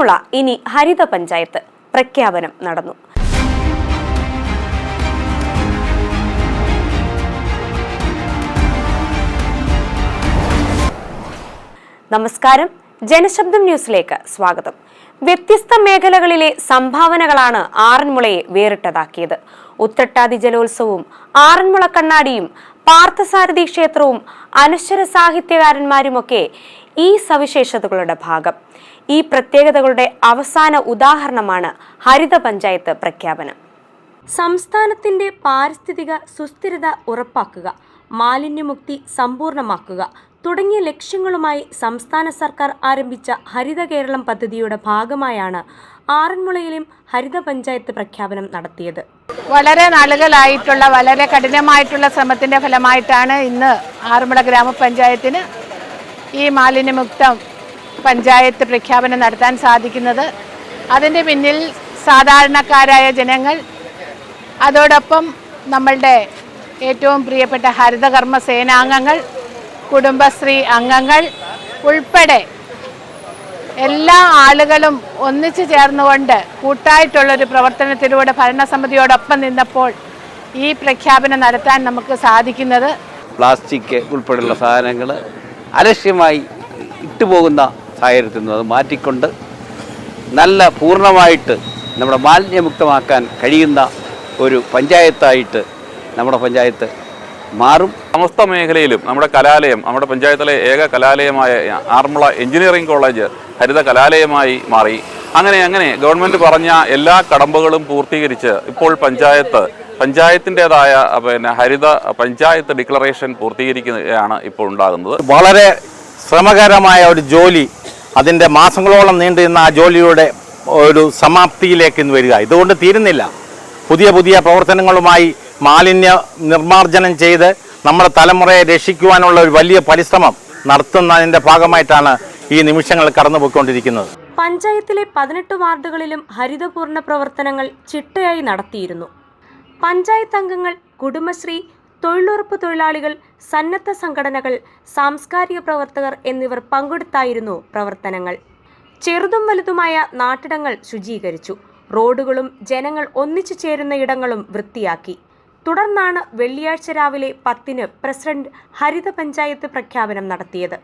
ആറന്മുള ഇനി ഹരിത പഞ്ചായത്ത് പ്രഖ്യാപനം നടന്നു. നമസ്കാരം. ജനശബ്ദം ന്യൂസിലേക്ക് സ്വാഗതം. വ്യത്യസ്ത മേഖലകളിലെ സംഭാവനകളാണ് ആറന്മുളയെ വേറിട്ടതാക്കിയത്. ഉത്രട്ടാതി ജലോത്സവവും ആറന്മുള കണ്ണാടിയും പാർത്ഥസാരഥി ക്ഷേത്രവും അനശ്വര സാഹിത്യകാരന്മാരുമൊക്കെ ഈ സവിശേഷതകളുടെ ഭാഗം. ഈ പ്രത്യേകതകളുടെ അവസാന ഉദാഹരണമാണ് ഹരിത പഞ്ചായത്ത് പ്രഖ്യാപനം. സംസ്ഥാനത്തിന്റെ പാരിസ്ഥിതിക സുസ്ഥിരത ഉറപ്പാക്കുക മാലിന്യമുക്തി സമ്പൂർണമാക്കുക തുടങ്ങിയ ലക്ഷ്യങ്ങളുമായി സംസ്ഥാന സർക്കാർ ആരംഭിച്ച ഹരിത കേരളം പദ്ധതിയുടെ ഭാഗമായാണ് ആറന്മുളയിലും ഹരിത പഞ്ചായത്ത് പ്രഖ്യാപനം നടത്തിയത്. വളരെ നാളുകളായിട്ടുള്ള വളരെ കഠിനമായിട്ടുള്ള ശ്രമത്തിന്റെ ഫലമായിട്ടാണ് ഇന്ന് ആറന്മുള ഗ്രാമപഞ്ചായത്തിന് ഈ മാലിന്യമുക്ത പഞ്ചായത്ത് പ്രഖ്യാപനം നടത്താൻ സാധിക്കുന്നത്. അതിന്റെ പിന്നിൽ സാധാരണക്കാരായ ജനങ്ങൾ അതോടൊപ്പം നമ്മളുടെ ഏറ്റവും പ്രിയപ്പെട്ട ഹരിതകർമ്മ സേനാംഗങ്ങൾ കുടുംബശ്രീ അംഗങ്ങൾ ഉൾപ്പെടെ എല്ലാ ആളുകളും ഒന്നിച്ചു ചേർന്നുകൊണ്ട് കൂട്ടായിട്ടുള്ളൊരു പ്രവർത്തനത്തിലൂടെ ഭരണസമിതിയോടൊപ്പം നിന്നപ്പോൾ ഈ പ്രഖ്യാപനം നടത്താൻ നമുക്ക് സാധിക്കുന്നത്. പ്ലാസ്റ്റിക് ഉൾപ്പെടെയുള്ള സാധനങ്ങൾ അലക്ഷ്യമായി ഇട്ടുപോകുന്ന സാഹചര്യത്തിൽ നിന്ന് അത് മാറ്റിക്കൊണ്ട് നല്ല പൂർണമായിട്ട് നമ്മുടെ മാലിന്യമുക്തമാക്കാൻ കഴിയുന്ന ഒരു പഞ്ചായത്തായിട്ട് നമ്മുടെ പഞ്ചായത്ത് മാറും. സമസ്ത മേഖലയിലും നമ്മുടെ കലാലയം നമ്മുടെ പഞ്ചായത്തിലെ ഏക കലാലയമായ ആർമുള എഞ്ചിനീയറിംഗ് കോളേജ് ഹരിത കലാലയമായി മാറി. അങ്ങനെ അങ്ങനെ ഗവൺമെന്റ് പറഞ്ഞ എല്ലാ കടമ്പകളും പൂർത്തീകരിച്ച് ഇപ്പോൾ പഞ്ചായത്ത് പഞ്ചായത്തിന്റെതായ പിന്നെ ഹരിത പഞ്ചായത്ത് ഡിക്ലറേഷൻ പൂർത്തീകരിക്കുകയാണ് ഇപ്പോൾ ഉണ്ടാകുന്നത്. വളരെ ശ്രമകരമായ ഒരു ജോലി അതിന്റെ മാസങ്ങളോളം നീണ്ടു നിന്ന ആ ജോലിയുടെ ഒരു സമാപ്തിയിലേക്ക് ഇന്ന് വരിക. ഇതുകൊണ്ട് തീരുന്നില്ല. പുതിയ പുതിയ പ്രവർത്തനങ്ങളുമായി മാലിന്യ നിർമ്മാർജനം ചെയ്ത് നമ്മുടെ തലമുറയെ രക്ഷിക്കുവാനുള്ള ഒരു വലിയ പരിശ്രമം നടത്തുന്നതിന്റെ ഭാഗമായിട്ടാണ് ഈ നിമിഷങ്ങൾ കടന്നുപോയിക്കൊണ്ടിരിക്കുന്നത്. പഞ്ചായത്തിലെ പതിനെട്ട് വാർഡുകളിലും ഹരിതപൂർണ പ്രവർത്തനങ്ങൾ ചിട്ടയായി നടത്തിയിരുന്നു. പഞ്ചായത്ത് അംഗങ്ങൾ കുടുംബശ്രീ തൊഴിലുറപ്പ് തൊഴിലാളികൾ സന്നദ്ധ സംഘടനകൾ സാംസ്കാരിക പ്രവർത്തകർ എന്നിവർ പങ്കെടുത്തായിരുന്നു പ്രവർത്തനങ്ങൾ. ചെറുതും വലുതുമായ നാട്ടിടങ്ങൾ ശുചീകരിച്ചു. റോഡുകളും ജനങ്ങൾ ഒന്നിച്ചു ചേരുന്ന ഇടങ്ങളും വൃത്തിയാക്കി. തുടർന്നാണ് വെള്ളിയാഴ്ച രാവിലെ പത്തിന് പ്രസിഡന്റ് ഹരിത പഞ്ചായത്ത് പ്രഖ്യാപനം നടത്തിയത്.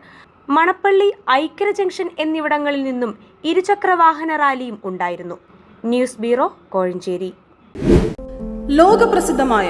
മണപ്പള്ളി ഐക്യര ജംഗ്ഷൻ എന്നിവിടങ്ങളിൽ നിന്നും ഇരുചക്ര വാഹന റാലിയും ഉണ്ടായിരുന്നു. News bureau Kozhencherry. ലോകപ്രസിദ്ധമായ